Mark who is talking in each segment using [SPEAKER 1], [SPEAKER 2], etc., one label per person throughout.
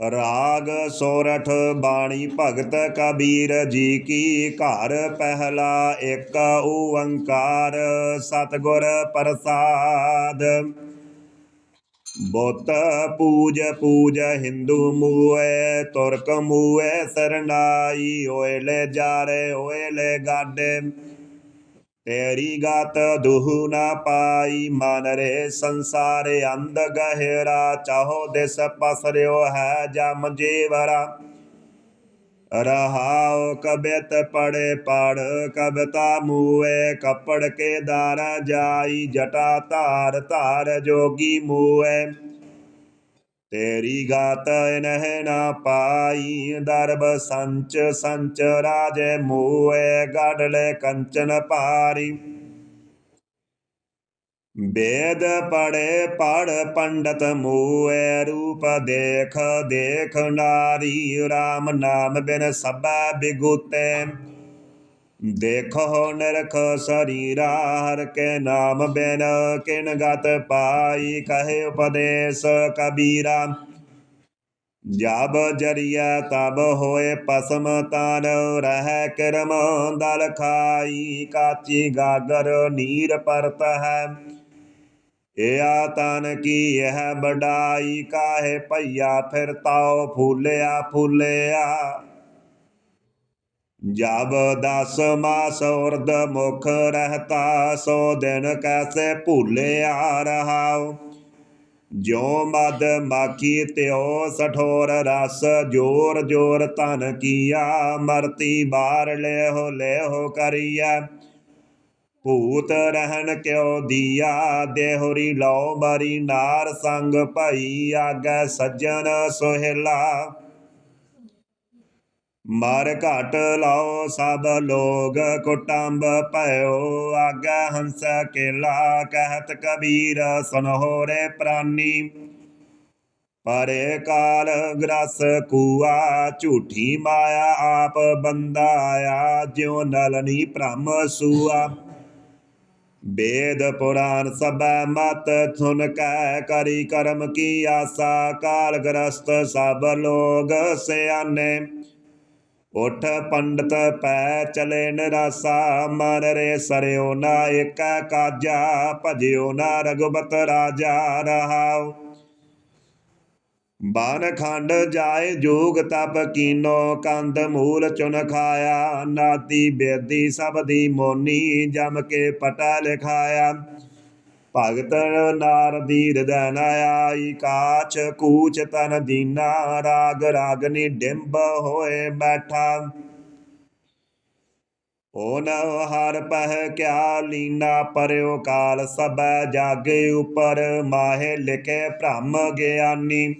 [SPEAKER 1] ਰਾਗ ਸੋਰਠ ਬਾਣੀ ਭਗਤ ਕਬੀਰ ਜੀ ਕੀ ਘਰ ਪਹਿਲਾ ਇੱਕ ਓੰਕਾਰ ਸਤਿਗੁਰ ਪ੍ਰਸਾਦ। ਬੁੱਤ ਪੂਜ ਪੂਜ ਹਿੰਦੂ ਮੂਏ, ਤੁਰਕ ਮੂਏ, ਸਰਨਾਈ, ਓਏ ਲੈ ਜਾਰੇ, ਓਏ ਲੈ ਗਾਡੇ। ਤੇਰੀ ਗਾਤ ਦੁਹੁ ਨਾ ਪਾਈ, ਮਨ ਰੇ ਸੰਸਾਰ ਅੰਧ ਗਹਿਰਾ, ਚਾਹੋ ਦਿਸ ਪਸਰਿਓ ਹੈ ਜਮ ਜੀਵਰਾ। ਰਹਾਉ ਕਬਿਤ ਪੜੇ ਪੜ ਕਬਤਾ ਮੂਏ ਕਪੜ ਕੇ ਦਾਰਾ ਜਾਈ, ਜਟਾ ਧਾਰ ਧਾਰ ਜੋਗੀ ਮੂਏ ਤੇਰੀ ਗਾਤ ਨਹਿ ਨਾ ਪਾਈ, ਦਰਬ ਸੰਚ ਸੰਚ ਰਾਜੇ ਮੂਏ ਗੜਲੇ ਕੰਚਨ ਪਾਰੀ ਵੇਦ ਪੜੇ ਪੜ ਪੰਡਤ ਮੂਏ ਰੂਪ ਦੇਖ ਦੇਖ ਨਾਰੀ RAM ਨਾਮ ਬਿਨ ਸਭਾ ਬਿਗੁਤੇ। ਦੇਖੋ ਨਿਰਖ ਸਰੀਰਾ ਹਰ ਕੇ ਨਾਮ ਬਿਨ ਕਿਨ ਗਤ ਪਾਈ, ਕਹੇ ਉਪਦੇਸ਼ ਕਬੀਰਾ। ਜਬ ਜਰੀਆ ਤਬ ਹੋਏ ਪਸਮ ਤਨ, ਰਹਿ ਕਰਮ ਦਲ ਖਾਈ, ਕਾਚੀ ਗਾਗਰ ਨੀਰ ਪਰਤ ਹੈ। ਇਆ ਤਨ ਕੀ ਇਹ ਬਡਾਈ ਕਾਹੇ ਭਈਆ ਫਿਰ ਤਾਉ ਫੂਲਿਆ ਫੂਲਿਆ। ਜਬ ਦਸ ਮਾਸ ਉਰਦ ਮੁਖ ਰਹਤਾ, ਸੋ ਦਿਨ ਕੈਸੇ ਭੂਲਿਆ ਰਹਾਉ। ਜੋ ਮਦ ਮਾਕੀ ਤਿਓ ਸਠੋਰ ਰਸ, ਜੋਰ ਜੋਰ ਤਨ ਕੀਆ, ਮਰਤੀ ਬਾਰ ਲੈ ਹੋ ਕਰੀਆ ਭੂਤ ਰਹਿਣ ਕਿਉ ਦੀਆ, ਦੇਹੁਰੀ ਲਓ ਮਰੀ ਨਾਰ ਸੰਗ ਭਈ, ਆਗੈ ਸੱਜਣ ਸੋਹਿਲਾ। ਮਰ ਘਟ ਲਾਓ ਸਭ ਲੋਗ, ਕੁਟੰਬ ਭਇਓ, ਆਗੈ ਹੰਸ ਕੇਲਾ, ਕਹਿਤ ਕਬੀਰ ਸੁਨਹੁ ਰੇ ਪ੍ਰਾਨੀ। ਪਰੇ ਕਾਲ ਗ੍ਰਸ ਕੂਆ, ਝੂਠੀ ਮਾਇਆ ਆਪ ਬੰਦਾ ਆ ਜਿਉ ਨਲਨੀ ਭ੍ਰਮ ਸੂਆ। ਵੇਦ ਪੁਰਾਨ ਸਭੈ ਮਤ ਸੁਨ ਕੈ, ਕਰੀ ਕਰਮ ਕੀ ਆਸਾ, ਕਾਲ ਗ੍ਰਸਤ ਸਭ ਲੋਗ ਸਿਆਨੇ। ਉਠ ਪੰਡਤ ਪੈ ਚਲੇ ਨਿਰਾਸਾ, ਮਨ ਰੇ ਸਰਿਓ ਨਾ ਏਕੈ ਕਾਜਾ, ਭਜਿਓ ਨਾ ਰਗੁਬਤ ਰਾਜਾ, ਰਹਾਉ। ਬਾਨ ਖੰਡ ਜਾਏ ਜੋਗ ਤਪ ਕੀਨੋ ਕੰਦ ਮੂਲ ਚੁਨ ਖਾਇਆ, ਨਾਤੀ ਬੇਦੀ ਸਭ ਦੀ ਮੋਨੀ, ਜਮ ਕੇ ਪਟਾ ਲਿਖਾਇਆ। ਭਗਤ ਨਾਰਦੀ ਹਿਰਦੈ ਨ ਆਈ ਕਾਛ ਕੂਚ ਤਨ ਦੀਨਾ, ਰਾਗ ਰਾਗਨੀ ਡਿੰਬ ਹੋਏ ਬੈਠਾ। ਓਨ ਹਰ ਪਹਿ ਕਿਆ ਲੀਨਾ ਪਰਿਓ ਕਾਲ ਸਭੈ ਜਾਗੇ ਉਪਰ, ਮਾਹੇ ਲਿਖੇ ਭ੍ਰਮ ਗਿਆਨੀ।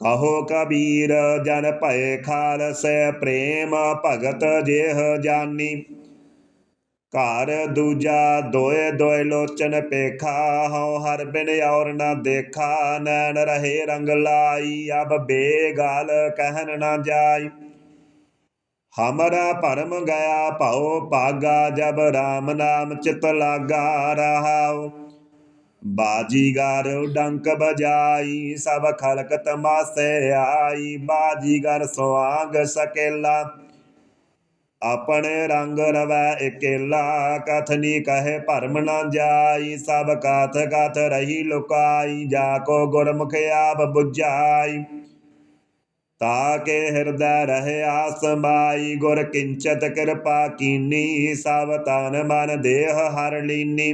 [SPEAKER 1] ਕਹੋ ਕਬੀਰ, ਜਨ ਭਏ ਖਾਲਸੈ, ਪ੍ਰੇਮ ਭਗਤ ਜੇਹ ਜਾਨੀ। ਘਰ ਦੂਜਾ ਦੋਏ ਦੋਏ ਲੋਚਨ ਪੇਖਾ, ਹਉ ਹਰ ਬਿਨ ਔਰ ਨਾ ਦੇਖਾ, ਨੈਣ ਰਹੇ ਰੰਗ ਲਾਈ, ਅਬ ਬੇਗਾਲ ਕਹਿਨ ਨਾ ਜਾਈ। ਹਮਰਾ ਭਰਮ ਗਿਆ ਭਉ ਪਾਗਾ ਜਬ RAM ਨਾਮ ਚਿਤ ਲਾਗਾ ਰਹਾਉ। ਬਾਜੀਗਰ ਡੰਕ ਬਜਾਈ, ਸਭ ਖਲਕ ਤਮਾਸੇ ਆਈ ਬਾਜੀਗਰ ਸੁਆਗ ਸਕੇਲਾ। ਆਪਣੇ ਰੰਗ ਰਵੈ ਇਕੇਲਾ ਕਥਨੀ ਕਹੇ ਭਰਮ ਨਾ ਜਾਈ, ਸਭ ਕਥ ਕਥ ਰਹੀ ਲੁਕਾਈ, ਜਾ ਕੋ ਗੁਰਮੁਖ ਆਪ 부ਝਾਈ ਤਾਕੇ ਹਿਰਦੈ ਰਹਿ ਆਸਮਾਈ ਗੁਰ ਕਿੰਚਤ ਕਿਰਪਾ ਕੀਨੀ, ਸਭ ਤਨ ਮਨ ਦੇਹ ਹਰ ਲੀਨੀ।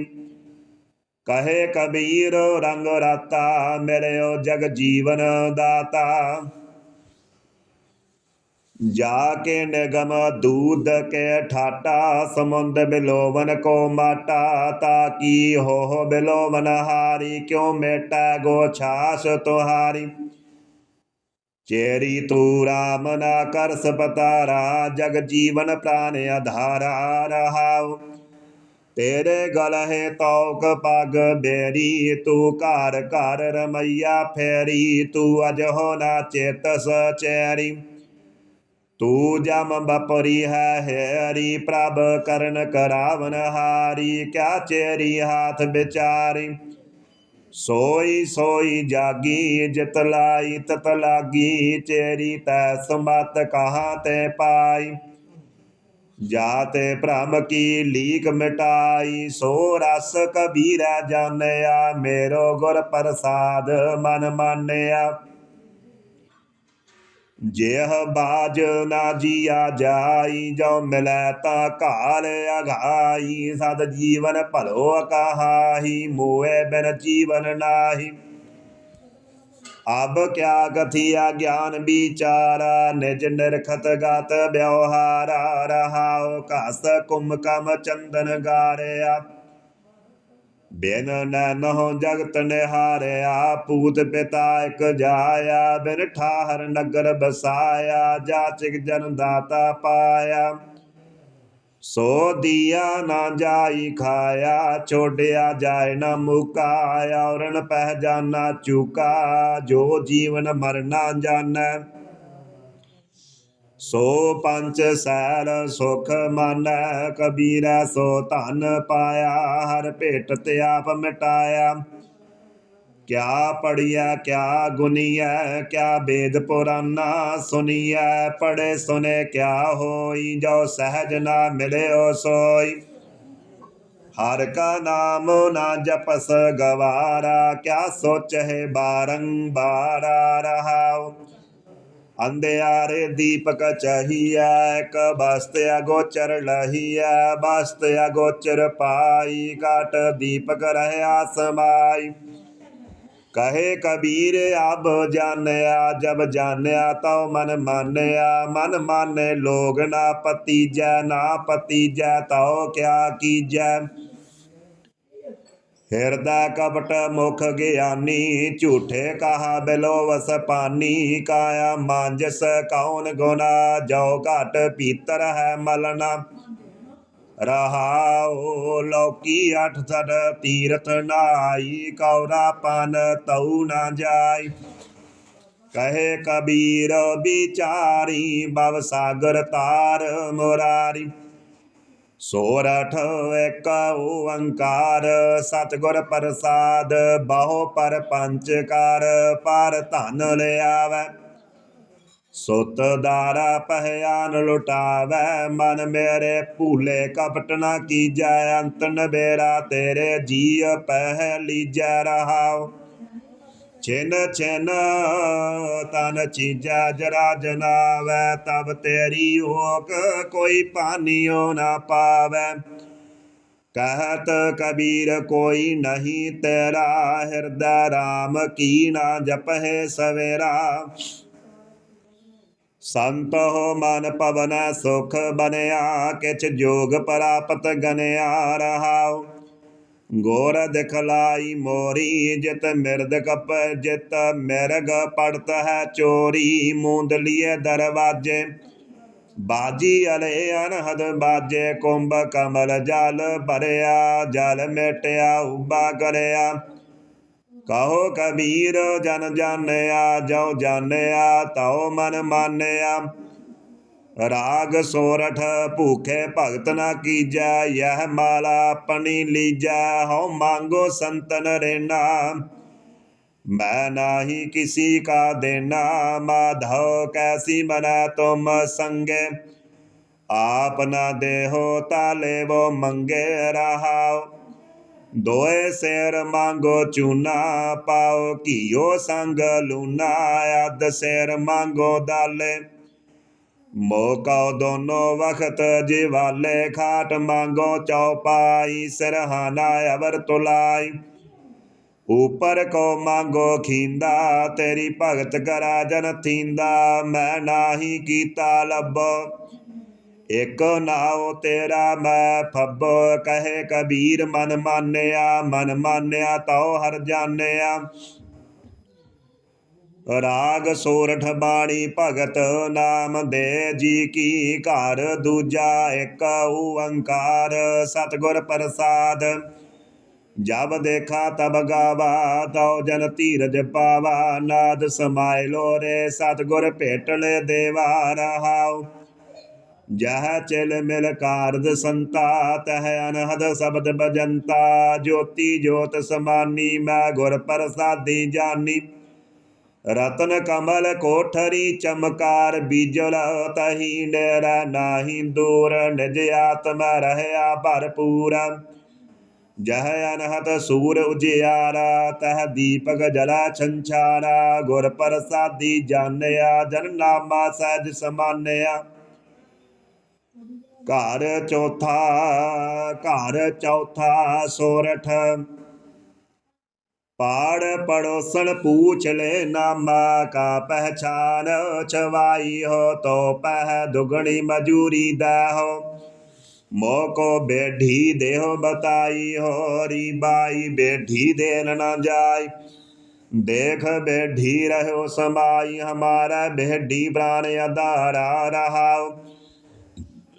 [SPEAKER 1] ਕਹੇ ਕਬੀਰ, ਰੰਗ ਰਾਤਾ, ਮਿਲਿਓ ਜਗ ਜੀਵਨ ਦਾਤਾ। ਜਾ ਕੇ ਨਿਗਮ ਦੂਧ ਕੇ ਠਾਟਾ, ਸਮੁੰਦ ਬਿਲੋਵਨ ਕੋ ਮਾਟਾ, ਤਾ ਕੀ ਹੋ ਬਿਲੋਵਨ ਹਾਰੀ, ਕਿਉ ਮੇਟਾ ਗੋ ਛਾਸ ਤੁਹਾਰੀ? ਚੇਰੀ ਤੂ ਰਾਮ ਨਾ ਕਰ ਸਪਤਾਰਾ, ਜਗ ਜੀਵਨ ਪ੍ਰਾਨ ਆਧਾਰਾ ਰਹਾਉ। ਤੇਰੇ ਗਲ ਹੈ ਤੌਕ ਪਗ ਬੇਰੀ, ਤੂੰ ਘਰ ਘਰ ਰਮਈਆ ਫੇਰੀ, ਤੂੰ ਅਜ ਹੋ ਨਾ ਚੇਤ ਸਚੈਰੀ ਤੂੰ ਜਮ ਬਪਰੀ ਹੈ ਹੈਰੀ ਪ੍ਰਭ ਕਰਨ ਕਰਾਵਨ ਹਾਰੀ ਕਿਆ ਚੇਰੀ ਹਾਥ ਵਿਚਾਰੀ ਸੋਈ ਸੋਈ ਜਾਗੀ ਜਿਤ ਲਾਈ ਤਤ ਲਾਗੀ ਚੇਰੀ ਤੈ ਸੰਬਤ ਕਹਾ ਤੇ ਪਾਈ ਜਾਤੇ ਭ੍ਰਮ ਕੀ ਲੀਕ ਮਿਟਾਈ ਸੋ ਰਸ ਕਬੀਰਾ ਜਾਣਿਆ ਮੇਰੋ ਗੁਰ ਪ੍ਰਸਾਦ ਮਨ ਮਾਨਿਆ ਜਿਹ ਬਾਜ ਨਾ ਜੀਆ ਜਾਈ ਜੋ ਮਿਲੈ ਤਾ ਘਾਲ ਅਘਾਈ ਸਦ ਜੀਵਨ ਭਲੋ ਕਹਾਹੀ ਮੋਏ ਬਿਨ ਜੀਵਨ ਨਾਹੀ। ਅਬ ਕਿਆ ਕਥਿਆ ਗਿਆਨ ਵਿਚਾਰਾ, ਨਿਜ ਨਿਰਖਤ ਗਤ ਵਿਵਹਾਰਾ ਰਹਾਉ ਕਸ ਕੁਮ ਕਮ ਚੰਦਨ ਗਾਰਿਆ। ਬਿਨ ਨਨਹੁ ਜਗਤ ਨਿਹਾਰਿਆ ਪੂਤ ਪਿਤਾ ਇਕ ਜਾਇਆ, ਬਿਨ ਠਾਹਰ ਨਗਰ ਬਸਾਇਆ ਜਾਚਿਕ ਜਨ ਦਾਤਾ ਪਾਇਆ। ਸੋ ਦੀਆ ਨਾ ਜਾਈ ਖਾਇਆ ਛੋੜਿਆ ਜਾਏ ਨਾ ਮੁਕਾਇਆ, ਔਰਨ ਪਹਿ ਜਾਣਾ ਚੁਕਾ, ਜੋ ਜੀਵਨ ਮਰਨਾ ਜਾਣੈ ਸੋ ਪੰਚ ਸੈਲ ਸੁਖ ਮਾਨੈ ਕਬੀਰੈ ਸੋ ਧਨ ਪਾਇਆ ਹਰ ਭੇਟ ਤੇ ਆਪ ਮਿਟਾਇਆ ਕਿਆ ਪੜਿਆ ਕਿਆ ਗੁਨੀਐ ਕਿਆ ਵੇਦ ਪੁਰਾਨਾ ਸੁਨੀਐ ਪੜੇ ਸੁਨੇ ਕਿਆ ਹੋਈ ਜੋ ਸਹਿਜ ਨਾ ਮਿਲਿਓ ਸੋਈ ਹਰ ਕਾ ਨਾਮ ਨਾ ਜਪਸ ਗਵਾਰਾ ਕਿਆ ਸੋਚਹਿ ਬਾਰੰਬਾਰਾ ਰਹਾਉ ਅੰਧਿਆਰੇ ਦੀਪਕ ਚਹੀਐ, ਇੱਕ ਬਸਤ ਅਗੋਚਰ ਲਹੀਐ, ਬਸਤ ਅਗੋਚਰ ਪਾਈ, ਘਟ ਦੀਪਕ ਰਹਿਆ ਸਮਾਈ ਕਹੇ ਕਬੀਰ, ਅਬ ਜਾਣਿਆ, ਜਬ ਜਾਣਿਆ ਤਉ ਮਨ ਮਾਨਿਆ, ਮਨ ਮਾਨੇ ਲੋਗ ਨਾ ਪਤੀ ਜੈ ਨਾ ਪਤੀ ਜੈ ਤਉ ਕਿਆ ਕੀਜੈ। ਹਿਰਦਾ ਕਪਟ ਮੁਖ ਗਿਆਨੀ, ਝੂਠੇ ਕਹਾ ਬਿਲੋ ਵਸ ਪਾਨੀ, ਕਾਇਆ ਮਾਂਜਸ ਕੌਣ ਗੁਨਾ ਜੋ ਘਟ ਪੀਤਰ ਹੈ ਮਲਨਾ ਰਹਾਉ ਲੋਕੀ ਅਠ ਸੜ ਤੀਰਥ ਨਾਈ, ਕੌਰਾ ਪਨ ਤਉ ਨਾ ਜਾਈ। ਕਹੇ ਕਬੀਰ ਵਿਚਾਰੀ, ਬਵ ਸਾਗਰ ਤਾਰ ਮੁਰਾਰੀ। ਸੋਰਠ ਏਕ ਓੰਕਾਰ ਸਤਿਗੁਰ ਪ੍ਰਸਾਦ, ਬਹੁ ਪਰ ਪੰਚ ਕਰ ਪਰ ਧਨ ਲਿਆਵੈ। ਸੁਤ ਦਾਰਾ ਪਹਿਆਨ ਲੁਟਾਵੈ, ਮਨ ਮੇਰੇ ਭੂਲੇ ਕਪਟ ਨਾ ਕੀਜੈ ਅੰਤ ਨਬੇਰਾ ਤੇਰੇ ਜੀ ਪਹਿ ਲੀਜੈ ਰਹਾਉ। ਚਿਨ ਚਿਨ, ਤਨ ਚੀਜਾ ਜਰਾ ਜਨਾਵੈ, ਤਬ ਤੇਰੀ ਹੋਕ ਕੋਈ ਪਾਨੀਓ ਨਾ ਪਾਵੈ। ਕਹਤ ਕਬੀਰ ਕੋਈ ਨਹੀਂ ਤੇਰਾ, ਹਿਰਦੈ RAM ਕੀ ਨਾ ਜਪਹਿ ਸਵੇਰਾ। ਸੰਤ ਹੋ ਮਨ ਪਵਨ ਸੁਖ ਬਨਿਆ ਕਿਛ ਜੋਗ ਪ੍ਰਾਪਤ ਗਨਿਆ ਰਹਾਉ। ਗੋਰ ਦਿਖਲਾਈ ਮੋਰੀ, ਜਿਤ ਮਿਰਦ ਕਪ, ਜਿਤ ਮਿਰਗ ਪੜਤ ਹੈ ਚੋਰੀ, ਮੂੰਦ ਦਰਵਾਜੇ। ਬਾਜੀ ਅਲੇ ਅਨਹਦ ਬਾਜੇ, ਕੁੰਭ ਕਮਲ ਜਲ ਭਰਿਆ, ਜਲ ਮਿਟਿਆ ਉਬਾ ਕਰਿਆ। ਕਹੋ ਕਬੀਰ, ਜਨ ਜਾਣਿਆ ਜੋ ਜਾਣਿਆ, ਤਉ ਮਨ ਮਾਨਿਆ। ਰਾਗ ਸੋਰਠ ਭੂਖੇ ਭਗਤ ਨਾ ਕੀਜੈ ਯਹ ਮਾਲਾ ਆਪਣੀ ਲੀਜੈ ਹਉ ਮੰਗੋ ਸੰਤਨ ਰੇਨਾ ਮੈਂ ਨਾਹੀ ਕਿਸੀ ਕਾ ਦੇਨਾ ਮਾਧੋ ਕੈਸੀ ਮਨੈ ਤੁਮ ਸੰਗੇ ਆਪ ਨਾ ਦੇਹੋ ਤਾਲੇ ਵੋ ਮੰਗੇ ਰਹਾਉ ਦੋਏ ਸੇਰ ਮੰਗੋ ਚੂਨਾ ਪਾਓ ਕੀਓ ਸੰਗ ਲੂਨਾ ਅਦ ਸੇਰ ਮੰਗੋ ਦਾਲੇ ਮੋਕਾ ਦੋਨੋ ਵਖਤ ਜਿਵਾਲੇ ਖਾਟ ਮੰਗੋ ਚੌਪਾਈ ਸਰਹਾਨਾ ਅਵਰ ਤੁਲਾਈ। ਉਪਰ ਕੋ ਮੰਗੋ ਖੀਂਦਾ, ਤੇਰੀ ਭਗਤ ਕਰਾ ਜਨ ਥੀਂਦਾ, ਮੈਂ ਨਾਹੀ ਕੀਤਾ ਲੱਭ। ਇਕ ਨਾਉ ਤੇਰਾ ਮੈਂ ਫੱਬੋ, ਕਹੇ ਕਬੀਰ ਮਨ ਮਾਨਿਆ ਮਨ ਮਾਨਿਆ ਤਉ ਹਰ ਜਾਣਿਆ। ਰਾਗ ਸੋਰਠ ਬਾਣੀ ਭਗਤ ਨਾਮ ਦੇ ਜੀ ਕੀ ਘਰ, ਦੂਜਾ ਇੱਕ ਓੰਕਾਰ, ਸਤਿਗੁਰ ਪ੍ਰਸਾਦ। ਜਬ ਦੇਖਾ ਤਬ ਗਾਵਾ, ਤਉ ਜਨ ਧੀਰਜ ਪਾਵਾ, ਨਾਦ ਸਮਾਇ ਲੋਰੇ ਸਤਿਗੁਰ ਭੇਟਲੇ ਦੇਵਾ ਰਹਾਉ। ਜਹ ਚਿਲ ਮਿਲ ਕਾਰਜ ਸੰਤਾ, ਤਹ ਅਨਹਦ ਸ਼ਬਦ ਬਜੰਤਾ ਜੋਤੀ ਜੋਤ ਸਮਾਨੀ, ਮੈਂ ਗੁਰ ਪ੍ਰਸਾਦੀ ਜਾਨੀ। ਰਤਨ ਕਮਲ ਕੋਠਰੀ ਚਮਕਾਰ ਬੀਜਲ ਤਹੀ ਨੇਰ ਨਾਹੀ ਦੂਰ ਨਿਜ ਆਤਮ ਰਹਿਆ ਭਰਪੂਰ ਜਹ ਅਨਹਤ ਸੂਰ ਉਜਿਆਰਾ ਤਹ ਦੀਪਕ ਜਲਾ ਛੰਛਾਰਾ ਗੁਰ ਪ੍ਰਸਾਦੀ ਜਾਣਿਆ ਜਨ ਨਾਮਾ ਸਹਿਜ ਸਮਾਨਿਆ ਘਰ ਚੌਥਾ ਘਰ ਚੌਥਾ ਸੋਰਠ ਪਾੜ ਪੜੋਸਣ ਪੂਛ ਲੈ ਨਾਮਾ ਕਾ ਪਹਿਚਾਨ ਚਵਾਈ ਹੋ ਤੋ ਪਹਿ ਦੁਗਣੀ ਮਜੂਰੀ ਦਾ ਹੋ। ਮੋਕੋ ਬੇਢੀ ਦੇਹੁ ਬਤਾਈ ਹੋ ਰੀ ਬਾਈ ਬੇਢੀ ਦੇਨ ਨਾ ਜਾਈ। ਦੇਖ ਬੇਢੀ ਰਹੋ ਸਮਾਈ, ਹਮਾਰਾ ਬੇਢੀ ਪ੍ਰਾਨ ਅਧਾਰਾ ਰਹਾਓ।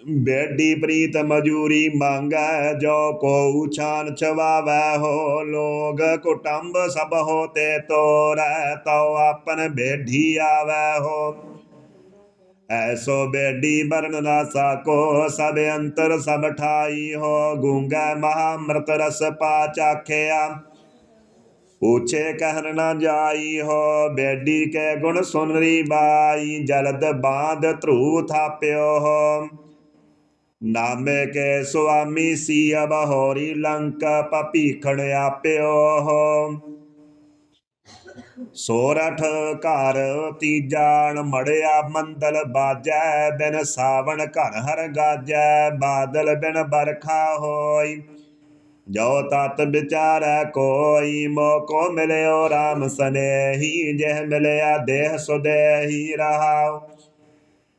[SPEAKER 1] ਬੇਡੀ ਪ੍ਰੀਤ ਮਜੂਰੀ ਮੰਗੈ, ਜੋ ਕੋ ਛਾਨ ਚਵਾਵੈ ਹੋ ਲੋਗ ਕੁਟੰਬ ਸਭ ਹੋਤੇ ਤੋਰੈ, ਤਉ ਆਪਨ ਬੇਢੀ ਆਵੈ, ਹੋ। ਐਸੋ ਬੇਡੀ ਬਰਨ ਨਾ ਸਾਕੋ, ਸਭ ਅੰਤਰ ਸਭ ਠਾਈ, ਹੋ। ਗੂੰਗਾ ਮਹਾਮ੍ਰਤ ਰਸ ਪਾ ਚਾਖਿਆ। ਪੁੱਛੇ ਕਹਿਣ ਨਾ ਜਾਈ, ਹੋ। ਬੇਡੀ ਕੇ ਗੁਣ ਸੁਨਰੀ ਬਾਈ, ਜਲਦ ਬਾਦ ਧਰੂ ਥਾਪਿਓ, ਹੋ। ਨਾਮੇ ਕੇ ਸੁਆਮੀ ਸੀ ਅਬਹੋਰੀ ਲੰਕ ਪਪੀਖਣ ਆਪਿਓ ਹੋ। ਸੋਰਠ ਘਰ ਤੀਜਾਨ ਮੜਿਆ ਮੰਦਲ ਬਾਜੈ, ਬਿਨ ਸਾਵਣ ਘਰ ਹਰ ਗਾਜੈ, ਬਾਦਲ ਬਿਨ ਬਰਖਾ ਹੋਈ। ਜੋ ਤਤ ਵਿਚਾਰੈ ਕੋਈ, ਮੋਕੋ ਮਿਲਿਓ RAM ਸਨੇਹੀ, ਜਹ ਮਿਲਿਆ ਦੇਹ ਸੁਦੇਹੀ ਰਹਾਉ।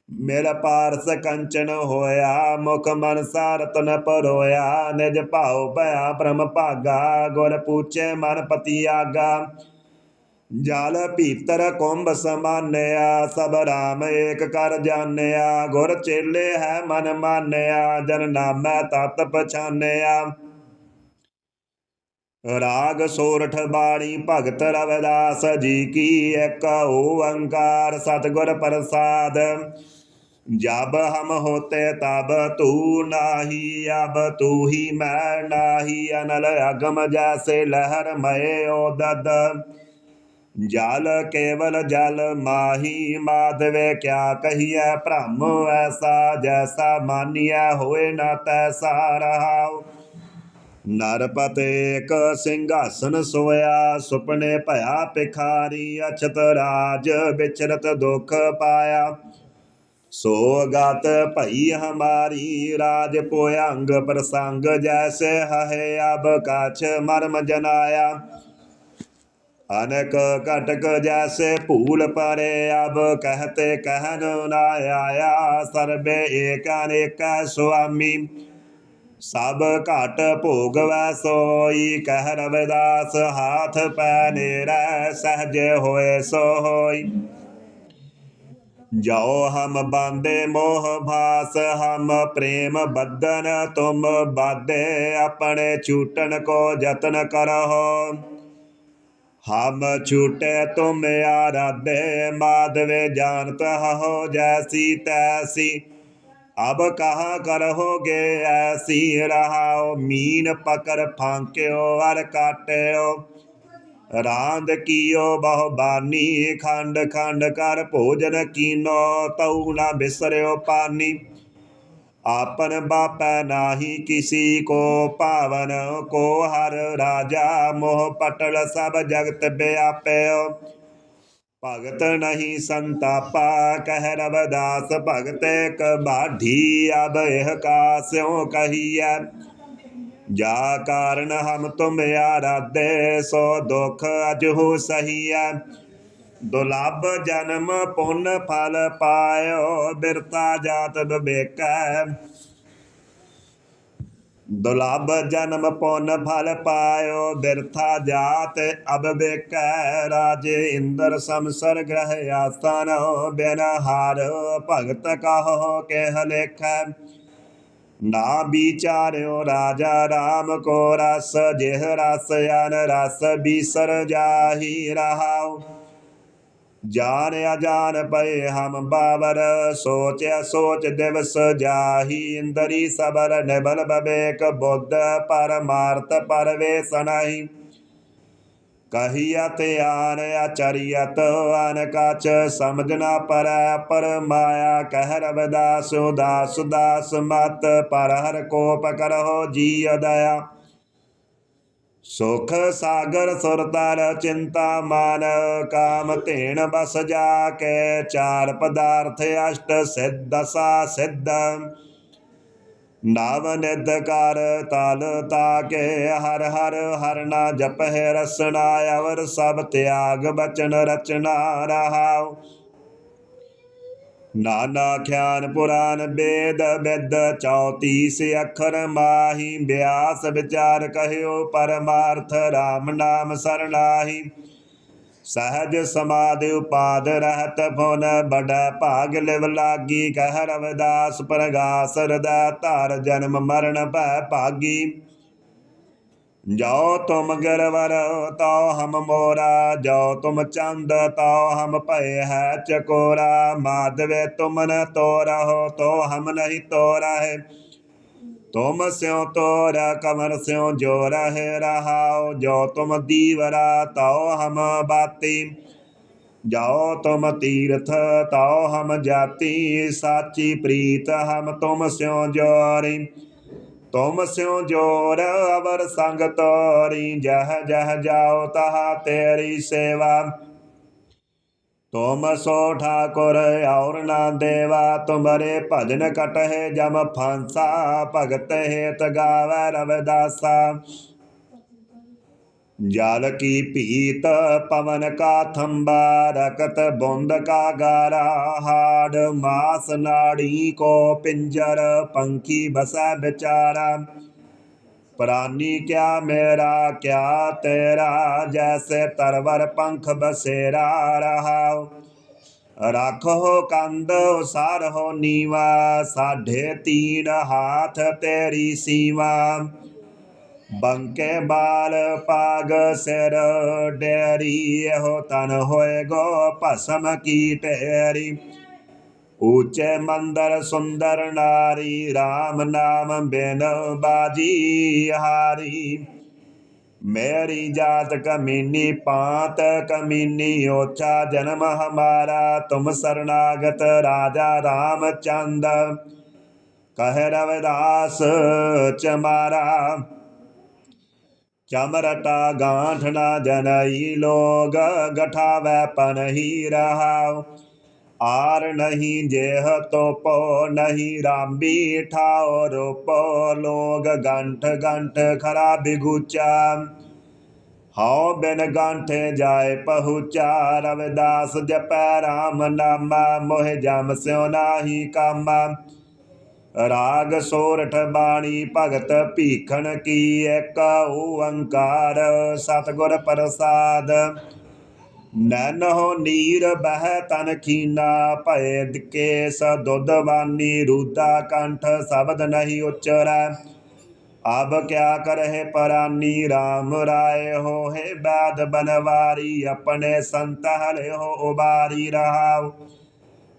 [SPEAKER 1] ਮੇਰਾ ਪਾਰਸ ਕੰਚਨ ਹੋਇਆ, ਮੁਖ ਮਨ ਸਾਰਤਨ ਪਰੋਇਆ, ਨਿਜ ਭਾਉ ਭਇਆ ਬ੍ਰਹਮ ਭਾਗਾ, ਗੁਰ ਪੂਛੇ ਮਨ ਪਤੀ ਆਗਾ। ਜਲ ਭੀਤਰ ਕੁੰਭ ਸਮਾਨਿਆ, ਸਭ ਰਾਮ ਏਕ ਕਰ ਜਾਣਿਆ, ਗੁਰ ਚੇਲੇ ਹੈ ਮਨ ਮਾਨਿਆ, ਜਨ ਨਾਮੈ ਤਤ ਪਛਾਨਿਆ। ਰਾਗ ਸੋਰਠ ਬਾਣੀ ਭਗਤ ਰਵਿਦਾਸ ਜੀ ਕੀ ਇੱਕ ਓੰਕਾਰ, ਸਤਿਗੁਰ ਪ੍ਰਸਾਦ। ਜਬ ਹਮ ਹੋਤੇ ਤਬ ਤੂ ਨਾਹੀ ਅਬ ਤੂ ਹੀ ਮੈਂ ਨਾਹੀ ਅਨਲ ਅਗਮ ਜੈਸੇ ਲਹਿਰ ਮਏ ਓਦਦ ਜਲ ਕੇਵਲ ਜਲ ਮਾਹੀ ਮਾਧਵੇ ਕਿਆ ਕਹੀਐ ਭ੍ਰਮ ਐਸਾ ਜੈਸਾ ਮਾਨੀਐ ਹੋਏ ਨਾ ਤੈਸਾ ਰਹਾਉ ਨਰਪਤ ਏਕ ਸਿੰਘਾਸਨ ਸੋਇਆ ਸੁਪਨੇ ਭਇਆ ਪਿਖਾਰੀ ਅਛਤ ਰਾਜ ਵਿਚਰਤ ਦੁਖ ਪਾਇਆ ਸੋ ਗਤ ਭਈ ਹਮਾਰੀ ਰਾਜ ਪੋਯੰਗ ਪ੍ਰਸੰਗ ਜੈਸੇ ਹਹੇ ਅਬ ਕਾਛ ਮਰਮ ਜਨਾਇਆ। ਅਨਕ ਕਟਕ ਜੈਸੇ ਭੂਲ ਪਰੇ ਅਬ ਕਹਤੇ ਕਹਿਨ ਨਾ ਆਇਆ। ਸਰਬੇ ਏਕ ਅਨੇਕ ਸੁਆਮੀ। ਸਭ ਘਟ ਭੋਗਵੈ ਸੋਈ ਕਹਿ ਰਵਿਦਾਸ ਹਾਥ ਪੈ ਨੇਰੈ ਸਹਜ ਹੋਏ ਸੋ ਹੋਈ ਜਾਓ ਹਮ ਬਾਂਦੇ ਮੋਹ ਭਾਸ, ਹਮ ਪ੍ਰੇਮ ਬਦਨ ਤੁਮ ਬਾਦੇ, ਆਪਣੇ ਛੂਟਣ ਕੋ ਯਤਨ ਕਰਹੁ। ਹਮ ਛੂਟੇ ਤੁਮ ਆਰਾਧੇ, ਮਾਧਵੇ ਜਾਣਤ ਹੋ ਜੈਸੀ ਤੈਸੀ। ਅਬ ਕਹਾ ਕਰੋਗੇ ਐਸੀ ਰਹਾਓ ਮੀਨ ਪਕਰ ਫਾਂਕਿਓ, ਅਰ ਕਾਟਿਓ। ਰਾਂਦ ਕੀਓ ਬਹੁ ਬਾਨੀ, ਖੰਡ ਖੰਡ ਕਰ ਭੋਜਨ ਕੀਨੋ, ਤਉ ਨਾ ਬਿਸਰਿਓ ਪਾਨੀ। ਆਪਨ ਬਾਪੈ ਨਾਹੀ ਕਿਸੀ ਕੋ ਪਾਵਨ, ਕੋ ਹਰ ਰਾਜਾ ਮੋਹ ਪਟਲ ਸਭ ਜਗਤ ਵਿਆਪਿਓ ਭਗਤ ਨਹੀਂ ਸੰਤਾਪਾ, ਕਹਿ ਰਵਦਾਸ ਭਗਤ ਕਬਾਢੀ ਅਬ ਇਹ ਕਾਸਿਓ ਕਹੀਐ। ਜਾ ਕਾਰਨ ਹਮ ਤੁਮ ਆਰਾਧੇ ਸੋ ਦੁਖ ਅਜਹੂ ਸਹੀਐ ਦੁਲਭ ਜਨਮ ਪੁੰਨ ਫਲ ਪਾਇਓ ਬਿਰਤਾ ਜਾਤ ਬਿਬੇਕੈ ਦੁਲਭ ਜਨਮ ਪੁੰਨ ਫਲ ਪਾਇਓ ਬਿਰਥਾ ਜਾਤ ਅਬ ਬੇਕੈ ਰਾਜੇ ਇੰਦਰ ਸਮਸਰ ਗ੍ਰਹਿ ਆਸਨ ਬਿਨ ਹਾਰ ਭਗਤ ਕਹੋ ਕੇ ਹਲੇਖੈ ਨਾ ਵਿਚਾਰਿਓ ਰਾਜਾ RAM ਕੋ ਰਸ, ਜਿਹ ਰਸ ਅਨ ਰਸ ਬੀਸਰ ਜਾਹੀ ਰਹਾਉ। ਜਾਨ ਅਜਾਨ ਪਏ ਹਮ ਬਾਵਰ ਸੋਚਿਆ ਸੋਚ ਦਿਵਸ ਜਾਹੀ ਇੰਦਰੀ ਸਬਰ, ਨਿਬਲ ਬਵੇਕ ਬੁੱਧ ਪਰਮਾਰਥ ਪਰਵੇਸਣਹੀ ਕਹੀਅਤ ਆਨ ਅਚਰੀਅਤ, ਅਨ ਕਛ ਸਮਝ ਨਾ ਪਰੈ, ਪਰ ਮਾਇਆ ਕਹਿ ਰਵਿਦਾਸ, ਉਦਾਸ, ਦਾਸ ਮਤ, ਪਰ ਹਰ ਕੋਪ ਕਰਹੁ ਜੀ ਦਇਆ। ਸੁਖ ਸਾਗਰ ਸੁਰਤਰ ਚਿੰਤਾ ਮਾਨ ਕਾਮ ਧੇਣ ਬਸ ਜਾ ਕੇ, ਚਾਰ ਪਦਾਰਥ ਅਸ਼ਟ ਸਿੱਧ ਦਸਾ ਸਿੱਧ। ਨਾਮ ਨਿਦ ਕਰ ਤਲ ਤਾਕੇ, ਹਰ ਹਰ ਹਰਨਾ ਜਪਹਿ ਰਸਨਾ, ਅਵਰ ਸਭ ਤਿਆਗ ਬਚਨ ਰਚਨਾ ਰਹਾਉ। ਨਾਨਾ ਖਿਆਨ ਪੁਰਾਨ ਬੇਦ ਬਿਦ, ਚੌਤੀਸ ਅੱਖਰ ਮਾਹੀ, ਬਿਆਸ ਵਿਚਾਰ ਕਹਿਓ ਪਰਮਾਰਥ RAM ਨਾਮ ਸਰਣਾਹੀ ਸਹਜ ਸਮਾਧਿ ਉਪਾਦ ਰਹਤ ਫੁਨ ਬੜਾ ਭਾਗ ਲਿਵ ਲਾਗੀ, ਕਹਿ ਰਵਿਦਾਸ ਪ੍ਰਗਾਸ, ਹਿਰਦੈ ਧਾਰ ਜਨਮ ਮਰਨ ਭੈ ਭਾਗੀ। ਜੋ ਤੁਮ ਗਿਰਵਰ ਤੋ ਹਮ ਮੋਰਾ, ਜੋ ਤੁਮ ਚੰਦ ਤੋ ਹਮ ਭਏ ਹੈ ਚਕੋਰਾ, ਮਾਧਵੇ ਤੁਮ ਨ ਤੋਰਹੁ ਤੋ ਹਮ ਨਹੀਂ ਤੋਰਹਿ ਤੁਮ ਸਿਉ ਤੋਰ ਕਮਰ ਸਿਉ ਜੋ ਰਹਿ ਰਹਾਉ, ਜੋ ਤੁਮ ਦੀਵਰਾ, ਤਉ ਹਮ ਬਾਤੀ। ਜਾਓ ਤੁਮ ਤੀਰਥ, ਤਉ ਹਮ ਜਾਤੀ, ਸਾਚੀ ਪ੍ਰੀਤ ਹਮ ਤੁਮ ਸਿਉ ਜੋਰੀ। ਤੁਮ ਸਿਉ ਜੋਰ, ਅਵਰ ਸੰਗ ਤੋਰੀ, ਜਹ ਜਹ ਜਾਓ ਤਹਾ ਤੇਰੀ ਸੇਵਾ। ਤੁਮ ਸੋ ਠਾਕੁਰ ਔਰ ਨਾ ਦੇਵਾ, ਤੁਮਰੇ ਭਜਨ ਕਟਹਿ ਜਮ ਫਾਂਸਾ, ਭਗਤ ਹੇਤ ਗਾਵੈ ਰਵਿਦਾਸਾ। ਜਲ ਕੀ ਭੀਤ ਪਵਨ ਕਾ ਥੰਬਾ, ਰਕਤ ਬੁੰਦ ਕਾ ਗਾਰਾ, ਹਾੜ ਮਾਸ ਨਾੜੀ ਕੋ ਪਿੰਜਰ, ਪੰਖੀ ਬਸੈ ਵਿਚਾਰਾ। ਪ੍ਰਾਨੀ ਕਿਆ ਮੇਰਾ, ਕਿਆ ਤੇਰਾ, ਜੈਸੇ ਤਰਵਰ ਪੰਖ ਬਸੇਰਾ ਰਹਾਉ। ਰੱਖੋ ਕੰਦ ਸਾਰਹੁ ਨੀਵਾ ਸਾਢੇ ਤੀਨ ਹਾਥ ਤੇਰੀ ਸੀਵਾ। ਬੰਕੇ ਬਾਲ ਪਾਗ ਸਿਰ ਡੇਰੀ, ਇਹੋ ਤਨ ਹੋਏ ਗੋ ਭਸਮ ਕੀ ਢੇਰੀ ਊਚੇ ਮੰਦਰ ਸੁੰਦਰ ਨਾਰੀ RAM ਨਾਮ ਬਿਨ ਬਾਜੀ ਹਾਰੀ। ਮੇਰੀ ਜਾਤ ਕਮੀਨੀ ਪਾਤ ਕਮੀਨੀ ਓਛਾ ਜਨਮ ਹਮਾਰਾ, ਤੁਮ ਸਰਨਾਗਤ ਰਾਜਾ ਰਾਮਚੰਦ। ਕਹਿ ਰਵਿਦਾਸ ਚਮਾਰਾ, ਚਮਰਟਾ ਗਾਂਠਣਾ ਜਨਈ ਲੋਗ, ਗਠਾਵੈ ਪਨਹੀ ਰਹਾਉ। ਆਰ ਨਹੀਂ ਜੇਹ ਤੋਪੋ ਨਹੀਂ ਰਾਂਬੀ ਠਾਓ ਰੂਪੋ ਲੋਗ ਗੰਠ ਗੰਠ ਖਰਾ ਬਿਗੂਚਾ ਹਉ ਬਿਨ ਗੰਠੇ ਜਾਏ ਪਹੁਚਾ ਰਵਿਦਾਸ ਜਪੈ ਰਾਮ ਨਾਮਾ ਮੋਹਿ ਜਮ ਸਿਉ ਨਾਹੀ ਕਾਮਾ ਰਾਗ ਸੋਰਠ ਬਾਣੀ ਭਗਤ ਭੀਖਣ ਕੀ ਏਕ ਓੰਕਾਰ ਸਤਿਗੁਰ ਪ੍ਰਸਾਦ ਨੈਨੋ ਨੀਰ ਬਹਿ ਤਨ ਖੀਨਾ, ਭਏ ਕੇਸ ਦੁੱਧ ਵਾਨੀ ਰੂਦਾ ਕੰਠ ਸ਼ਬਦ ਨਹੀਂ ਉਚਰੈ। ਅਬ ਕਿਆ ਕਰਹਿ ਪਰਾਨੀ RAM ਰਾਏ ਹੋਏ ਬਾਦ ਬਨਵਾਰੀ, ਆਪਣੇ ਸੰਤ ਹਲਿਓ ਉਬਾਰੀ ਰਹਾਉ।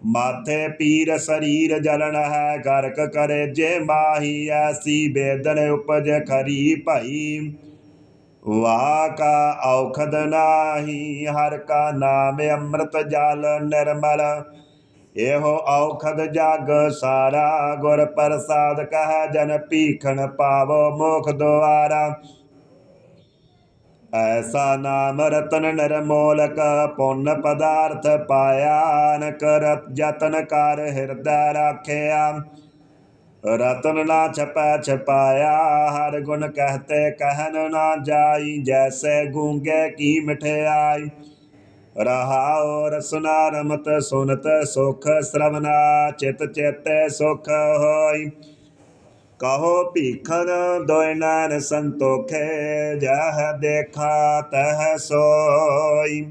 [SPEAKER 1] ਮਾਥੇ ਪੀਰ ਸਰੀਰ ਜਲਨ ਹੈ, ਗਰਕ ਕਰੇ ਜੇ ਮਾਹੀ, ਐਸੀ ਬੇਦਨ ਉਪਜ ਖਰੀ ਭਈ। ਵਾ ਕਾ ਔਖਦ ਨਾਹੀ, ਹਰ ਕਾ ਨਾਮ ਅੰਮ੍ਰਿਤ ਜਲ ਨਿਰਮਲ। ਇਹੋ ਔਖਦ ਜਗ ਸਾਰਾ, ਗੁਰ ਪ੍ਰਸਾਦ ਕਹ ਜਨ ਭੀਖਣ ਪਾਵੋ ਮੁਖ ਦੁਆਰਾ। ਐਸਾ ਨਾਮ ਰਤਨ ਨਿਰਮੋਲਕ, ਪੁੰਨ ਪਦਾਰਥ ਪਾਇਆ, ਅਨਕ ਰਤ ਜਤਨ ਕਰ ਹਿਰਦੈ ਰਾਖਿਆ। ਰਤਨ ਨਾ ਛਪੈ ਛਪਾਇਆ ਹਰ ਗੁਣ ਕਹਤੇ ਕਹਿਨ ਨਾ ਜਾਈ ਜੈਸੇ ਗੂੰਗੇ ਕੀ ਮਠਿਆਈ ਰਹਾਉ ਰਸਨਾ ਰਮਤ ਸੁਨਤ ਸੁਖ ਸ਼ਰਵਨਾ ਚਿਤ ਚੇਤੇ ਸੁਖ ਹੋਈ ਕਹੋ ਭੀਖਨ ਦੋਇ ਨੈਨ ਸੰਤੋਖੇ ਜਹ ਦੇਖਾ ਤਹ ਸੋਈ